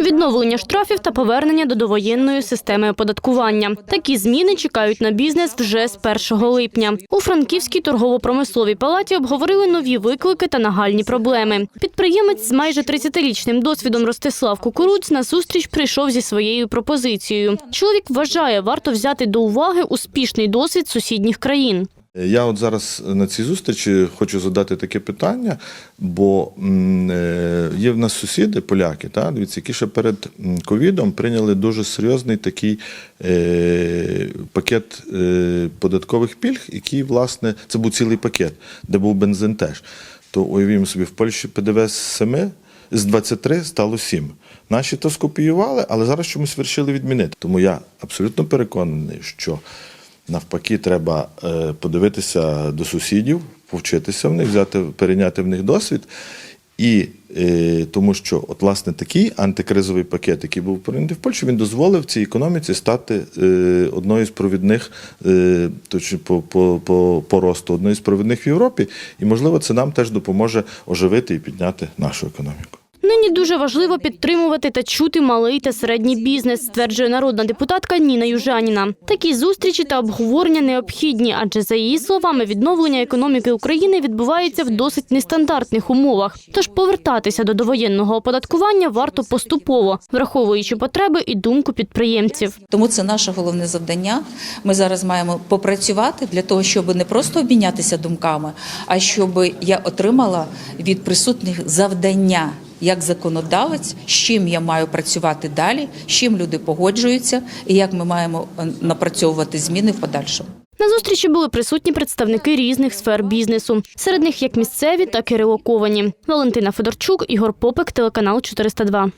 Відновлення штрафів та повернення до довоєнної системи оподаткування. Такі зміни чекають на бізнес вже з 1 липня. У Франківській торгово-промисловій палаті обговорили нові виклики та нагальні проблеми. Підприємець з майже 30-річним досвідом Ростислав Кукуруць на зустріч прийшов зі своєю пропозицією. Чоловік вважає, варто взяти до уваги успішний досвід сусідніх країн. Я от зараз на цій зустрічі хочу задати таке питання, бо е, є в нас сусіди, поляки, та, дивіться, які ще перед ковідом прийняли дуже серйозний такий е, пакет е, податкових пільг, який, власне, це був цілий пакет, де був бензин теж. То уявімо собі, в Польщі ПДВ з 7 з 23 стало 7. Наші то скопіювали, але зараз чомусь вирішили відмінити. Тому я абсолютно переконаний, що навпаки треба е, подивитися до сусідів, повчитися в них, взяти, перейняти в них досвід. І е, тому що, от, власне, такий антикризовий пакет, який був прийнятий в Польщі, він дозволив цій економіці стати е, одною з провідних точно по, по, по, по росту, одною з провідних в Європі. І, можливо, це нам теж допоможе оживити і підняти нашу економіку. Нині дуже важливо підтримувати та чути малий та середній бізнес, стверджує народна депутатка Ніна Южаніна. Такі зустрічі та обговорення необхідні, адже за її словами, відновлення економіки України відбувається в досить нестандартних умовах. Тож повертатися до довоєнного оподаткування варто поступово, враховуючи потреби і думку підприємців. Тому це наше головне завдання. Ми зараз маємо попрацювати для того, щоб не просто обмінятися думками, а щоб я отримала від присутніх завдання. Як законодавець, з чим я маю працювати далі, з чим люди погоджуються, і як ми маємо е, напрацьовувати зміни в подальшому. На зустрічі були присутні представники різних сфер бізнесу. Серед них як місцеві, так і релоковані. Валентина Федорчук, Ігор Попик, телеканал 402.